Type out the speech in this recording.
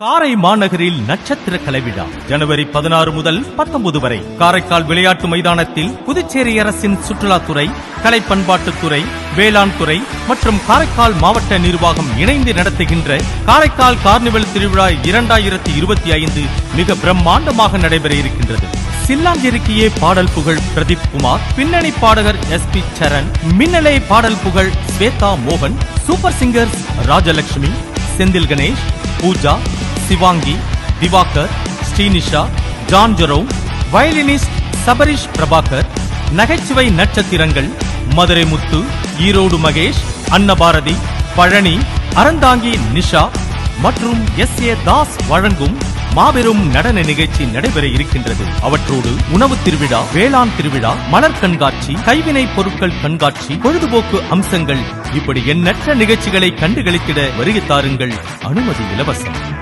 காரை மாநகரில் நட்சத்திர கலைவிழா ஜனவரி பதினாறு முதல் பத்தொன்பது வரை. காரைக்கால் விளையாட்டு மைதானத்தில் புதுச்சேரி அரசின் சுற்றுலாத்துறை கலை பண்பாட்டுத்துறை வேளாண் துறை மற்றும் காரைக்கால் மாவட்ட நிர்வாகம் இணைந்து நடத்துகின்ற காரைக்கால் கார்னிவல் திருவிழா இரண்டாயிரத்தி இருபத்தி ஐந்து மிக பிரம்மாண்டமாக நடைபெற இருக்கின்றது. சில்லாஞ்சிருக்கியே பாடல் புகழ் பிரதீப் குமார் பின்னணி பாடகர் எஸ் பி சரண் மின்னலை பாடல் புகழ் ஸ்வேதா மோகன் super singers Rajalakshmi Senthil Ganesh Pooja Sivaangi Divakar Srinisha John Jerome violinist Sabarish Prabhakar நகைச்சுவை நட்சத்திரங்கள் மதுரை முத்து ஈரோடு மகேஷ் அன்னபாரதி பழனி அறந்தாங்கி நிஷா மற்றும் எஸ். ஏ. தாஸ் வழங்கும் மாபெரும் நடன நிகழ்ச்சி நடைபெற இருக்கின்றது. அவற்றோடு உணவு திருவிழா வேளாண் திருவிழா மலர் கண்காட்சி கைவினை பொருட்கள் கண்காட்சி பொழுதுபோக்கு அம்சங்கள் இப்படி எண்ணற்ற நிகழ்ச்சிகளை கண்டுகளித்திட வருகை தாருங்கள் அனுமதி இலவசம்.